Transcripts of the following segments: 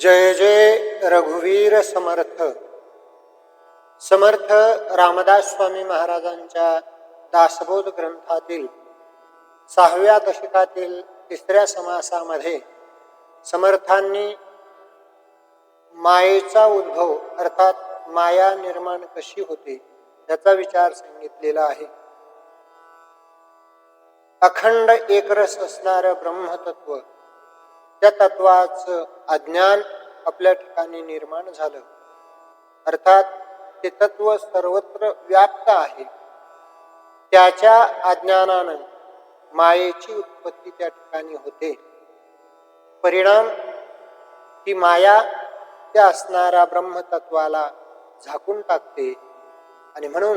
जय जय रघुवीर समर्थ. समर्थ रामदास स्वामी महाराजांच्या दासबोध ग्रंथातील सहाव्या दशकातील तिसऱ्या समासामध्ये समर्थांनी मायेचा उद्भव अर्थात माया निर्माण कशी होते याचा विचार सांगितलेला आहे. अखंड एकरस असणारं ब्रह्मतत्व त्या तत्वाचं अज्ञान आपल्या ठिकाणी निर्माण झालं. अर्थात ते तत्व सर्वत्र व्याप्त आहे. त्याच्या अज्ञानानं मायेची उत्पत्ती त्या ठिकाणी होते. परिणाम ती माया त्या असणाऱ्या ब्रह्मतत्वाला झाकून टाकते आणि म्हणून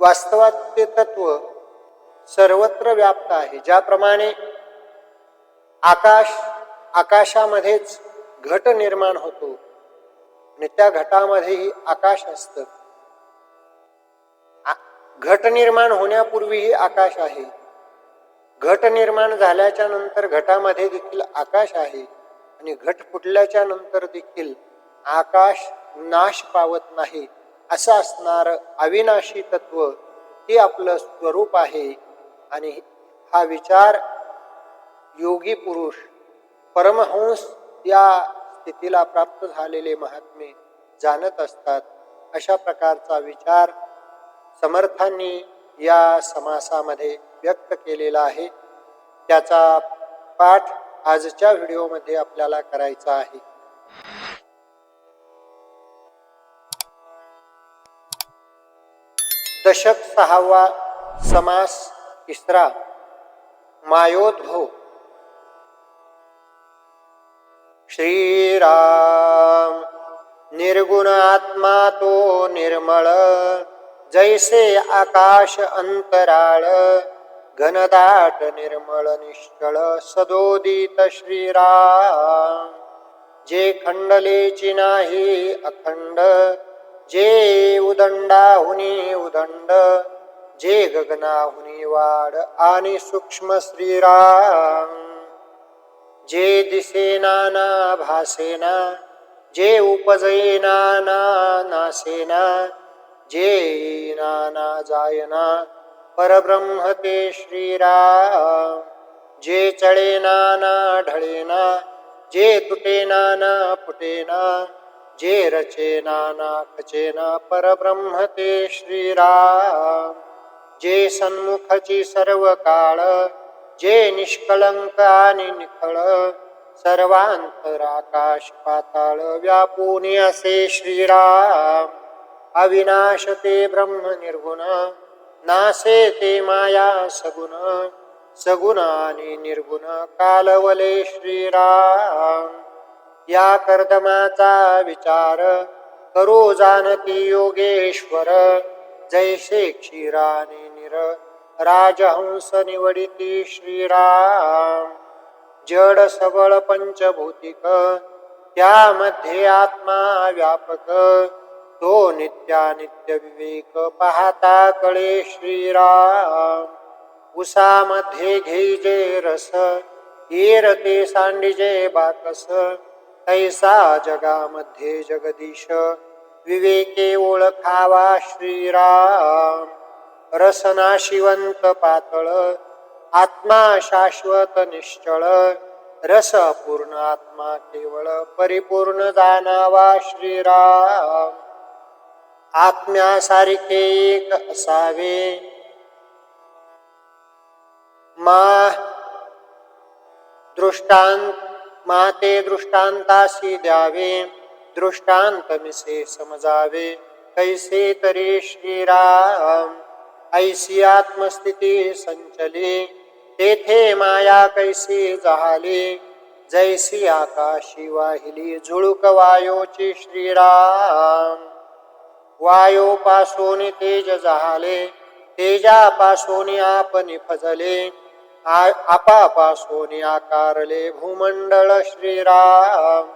वास्तवात ते तत्व सर्वत्र व्याप्त आहे. ज्याप्रमाणे आकाश आकाशामध्येच घट निर्माण होतो. आणि त्या घटामध्येही आकाश असत. घट निर्माण होण्यापूर्वीही आकाश आहे. घट निर्माण झाल्याच्यानंतर घटामध्ये देखील आकाश आहे. आणि घट फुटल्याच्या नंतर देखील आकाश नाश पावत नाही असं असणार अविनाशी तत्व हे आपलं स्वरूप आहे. आणि हा विचार योगी पुरुष परमहंस या स्थितीला प्राप्त झालेले महात्मे जाणत असतात. अशा प्रकारचा विचार समर्थांनी या समासामध्ये व्यक्त केलेला आहे. त्याचा पाठ आजच्या व्हिडिओमध्ये आपल्याला करायचा आहे. दशक सहावा समास तिसरा मायोद्भव. श्रीराम। निर्गुण आत्मा तो निर्मळ जैसे आकाश अंतराळ घनदाट निर्मळ निश्चळ सदोदित श्रीराम। जे खंडलेची नाही अखंड जे उदंडाहुनी उदंड जे गगनाहुनी वाड आणि सूक्ष्म श्रीराम। जे दिसेना ना भासेना जे उपजयेना ना नासेना जे नाना जायना परब्रह्म ते श्रीराम जे चळेना ना ढळेना जे तुटेना ना फुटेना जे रचेना ना खचेना परब्रह्म ते श्रीराम जे सन्मुखची सर्व काळ जे निष्कलंक आणि निखळ सर्वांतराकाश पाताळ व्यापून असे श्रीराम. अविनाश ते ब्रह्म निर्गुण नासे ते माया सगुण सगुण आणि निर्गुण कालवले श्रीराम. या कर्दमाचा विचार करो जानती योगेश्वर जैसे क्षीराने निर राजहंस निवडिती श्रीराम. जड सबळ पंचभौतिक त्यामध्ये आत्मा व्यापक. तो नित्यानित्य विवेक पाहता कळे श्रीराम. उसामध्ये घेजे रस येरते सांडिजे बाकस. तैसा जगामध्ये जगदीश विवेके ओळखावा श्रीराम. रसना शिवंत पातळ आत्मा शाश्वत निश्चळ रस पूर्ण आत्मा केवळ परिपूर्ण जाणावा श्रीराम. आत्म्यासारखे एक असावे. मा दृष्टांत माते दृष्टांतासी द्यावे. दृष्टांत मिसे समजावे कैसे तरी श्रीराम. ऐसी आत्मस्थिती संचली. तेथे माया कैसी जहाली. जैसी आकाशी वाहिली झुळुक वायोची श्रीराम. वायोपासून तेज जहाले. तेजापासून आपण फजले. आपापासून आकारले भूमंडळ श्रीराम.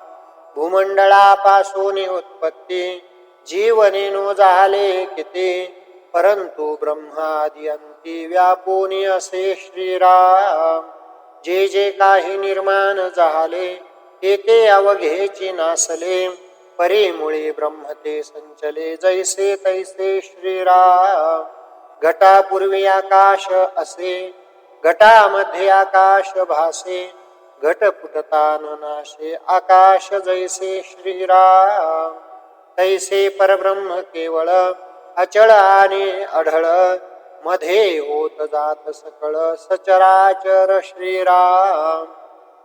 भूमंडळापासून उत्पत्ती. जीवनेनो झाले किती? परंतु ब्रह्मादियंती अंती असे श्रीराम। जे जे काही निर्माण झाले ते ते अवघेची नासले। परीमुळे ब्रह्म ते संचले जैसे तैसे श्रीराम। घटापूर्वी आकाश असे घटामध्ये आकाश भासे। घट फुटतान नाशे आकाश जैसे श्रीराम। तैसे परब्रह्म केवळ अचळ आणि अढळ. मध्ये होत जात सकळ सचराचर श्रीराम.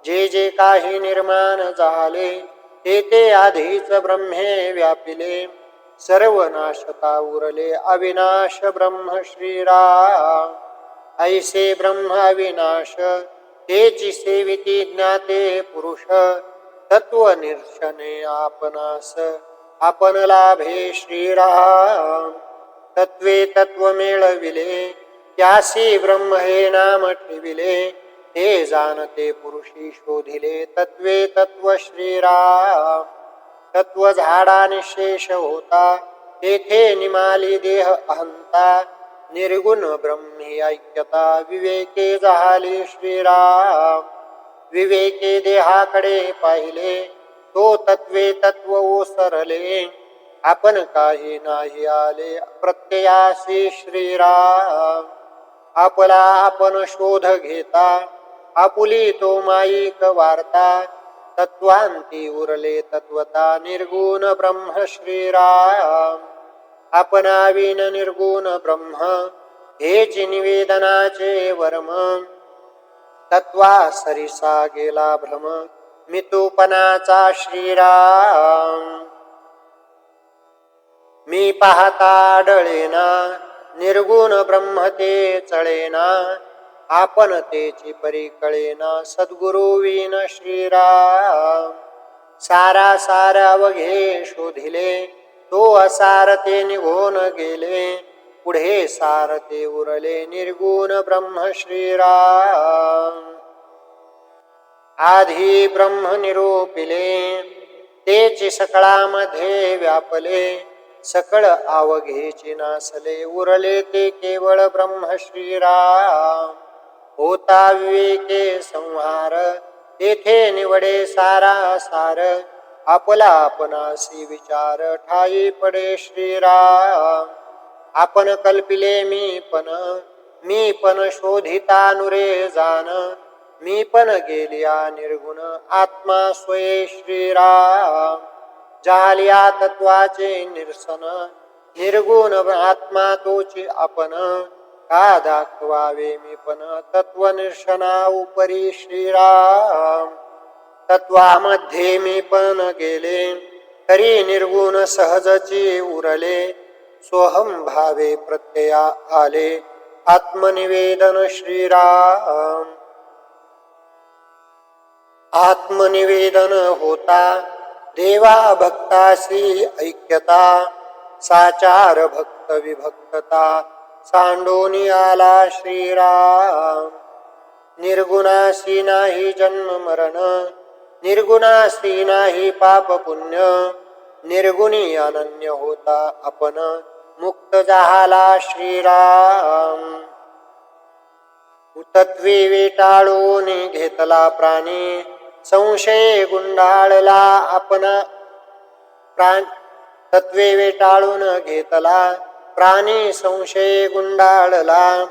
जे जे काही निर्माण झाले ते ते आधीच ब्रह्मे व्यापिले. सर्व नाशता उरले अविनाश ब्रह्म श्रीराम. ऐसे ब्रह्म अविनाश तेची सेविती ज्ञाते पुरुष. तत्व निर्शने आपणास. आपण लाभे श्रीराम। तत्वे तत्व मेळविले त्यासी ब्रह्म हे नाम ठेविले ते जाणते पुरुषी शोधिले तत्वे तत्व श्रीराम। तत्व झाडा निशेष होता तेथे निमाली देह अहंता निर्गुण ब्रह्मी ऐक्यता विवेके झाले श्रीराम। विवेके देहाकडे पाहिले तो तत्वे तत्व ओसरले आपण काही नाही आले. प्रत्ययासी श्रीराम आपला आपण शोध घेता. आपुली तो माईक वार्ता. तत्वांती उरले तत्वता. निर्गुण ब्रह्म श्रीराम आपणाविन निर्गुण ब्रह्म. हे निवेदनाचे वर्म. तत्वा सरिसा गेला भ्रम. मितुपनाचा श्रीराम. मी पाहता डळेना निर्गुण ब्रह्म ते चळेना आपण तेची परी कळेना सद्गुरु विन श्रीराम. सारा सार अवघे शोधिले तो असार ते निघून गेले पुढे सार ते उरले निर्गुण ब्रह्म श्रीराम. आधी ब्रह्म निरूपिले तेची सकळामध्ये व्यापले सकळ आवघेची नासले उरले ते केवळ ब्रह्म श्रीराम. होता विवेके संहार तेथे निवडे सारा सार आपला आपणासी विचार ठाई पडे श्रीराम. आपण कल्पिले मी पण मी पण शोधिता नुरे जाण मी पण गेलिया निर्गुण आत्मा स्वये श्रीराम. जालिया तत्वाचे निरसन निर्गुण आत्मा तोची आपण. का दाखवावे मी पण तत्व निरसना उपरी श्रीराम. तत्वामध्ये मी पण गेले तरी निर्गुण सहजची उरले. सोहम भावे प्रत्यया आले आत्मनिवेदन श्रीराम. आत्मनिवेदन होता. देवा भक्ताशी ऐक्यता साचार भक्त विभक्तता सांडोनी आला श्रीराम. निर्गुणाशी नाही जन्म मरण निर्गुणाशी नाही पाप पुण्य निर्गुणी अनन्य होता आपण मुक्त झाला श्रीराम. तत्वी वेटाळून घेतला प्राणी संशय गुंडाळला आपण. प्राण तत्वे वेटाळून घेतला. प्राणी संशय गुंडाळला.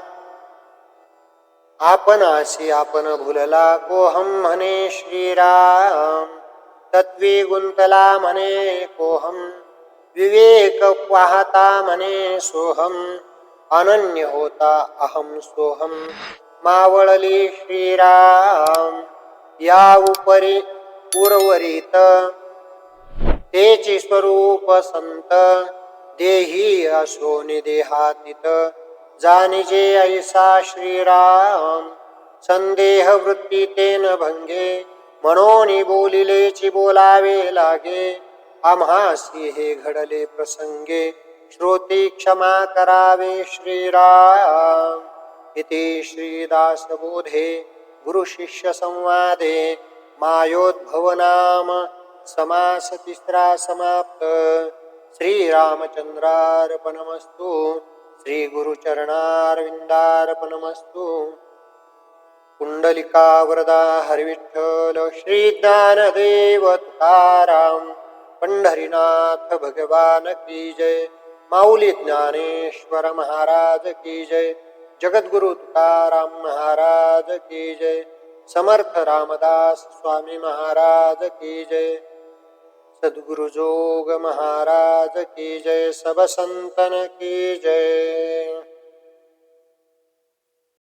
आपण अशी आपण भुलला कोहम म्हणे श्रीराम. तत्वी गुंतला म्हणे कोहम. विवेक पाहता म्हणे सोहम. अनन्य होता अहम सोहम. मावळली श्रीराम. या उपरी उर्वरित। तेची स्वरूप संत देही असो निदेहातीत। जानिजे ऐसा श्रीराम संदेह वृत्ती तेन भंगे। म्हणून बोलिलेची बोलावे लागे। आम्हासी हे घडले प्रसंगे। श्रोती क्षमा करावे श्रीराम। इति श्रीदासबोधे गुरुशिष्यसंवादे संवादे समास तिसरा समाप्त। श्रीरामचन्द्रार्पणमस्तु श्रीगुरुचरणार्विन्दार्पणमस्तु। कुंडलिका वरदा हरिविठ्ठल श्री ज्ञानदेव तुकाराम पंढरीनाथ भगवान की जय। माऊली ज्ञानेश्वर महाराज की जय। जगद्गुरु तुकाराम महाराज की जय. समर्थ रामदास स्वामी महाराज की जय. सद्गुरु जोग महाराज की जय. सब संतन की जय.